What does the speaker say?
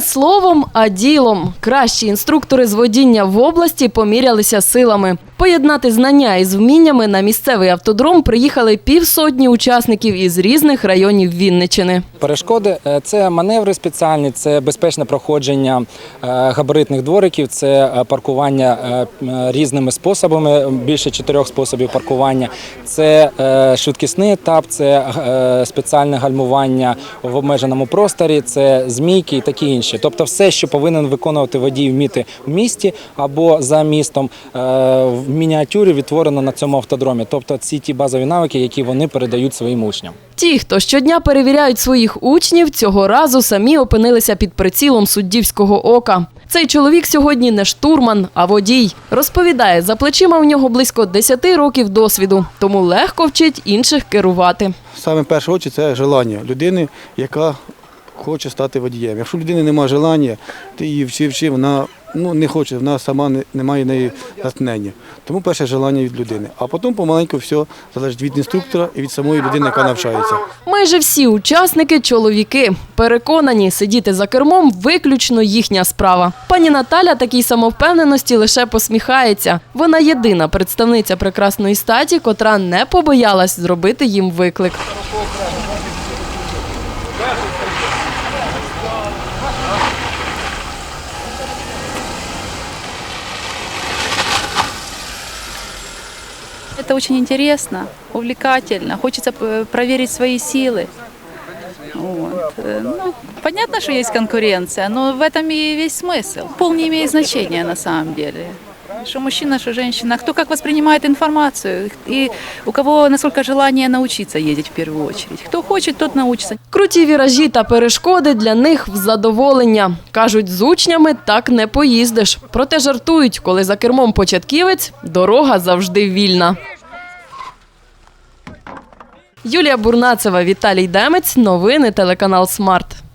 Словом, а ділом. Кращі інструктори з водіння в області помірялися силами. Поєднати знання із вміннями на місцевий автодром приїхали півсотні учасників із різних районів Вінничини. Перешкоди е, це маневри спеціальні, це безпечне проходження е, габаритних двориків, це е, паркування різними способами, більше чотирьох способів паркування. Це швидкісний етап, це спеціальне гальмування в обмеженому просторі, це змійки і такі інші. Тобто, все, що повинен виконувати водій вміти в місті або за містом, в мініатюрі відтворено на цьому автодромі. Тобто, ці ті базові навики, які вони передають своїм учням. Ті, хто щодня перевіряють своїх учнів, цього разу самі опинилися під прицілом суддівського ока. Цей чоловік сьогодні не штурман, а водій. Розповідає, за плечима у нього близько 10 років досвіду, тому легко вчить інших керувати. Саме перше очі це желання людини, яка хоче стати водієм. Якщо людини немає желання, ти її вчив, вчив, вона ну, не хоче, вона сама не, не має неї натхнення. Тому перше желання від людини. А потім помаленьку все залежить від інструктора і від самої людини, яка навчається. Майже всі учасники чоловіки. Переконані, сидіти за кермом виключно їхня справа. Пані Наталя такій самовпевненості лише посміхається. Вона єдина представниця прекрасної статі, котра не побоялась зробити їм виклик. Это очень интересно, увлекательно. Хочется э, проверить свои силы. Вот. Э, Ну, понятно, что есть конкуренция, но в этом и весь смысл. Пол не имеет значения на самом деле. Что мужчина, что женщина. Кто как воспринимает информацию. И у кого насколько желание научиться ездить в первую очередь. Кто хочет, тот научится. Круті віражі та перешкоди для них в задоволення. Кажуть, з учнями так не поїздиш. Проте жартують, коли за кермом початківець, дорога завжди вільна. Юлія Бурнацева, Віталій Демець. Новини телеканал Смарт.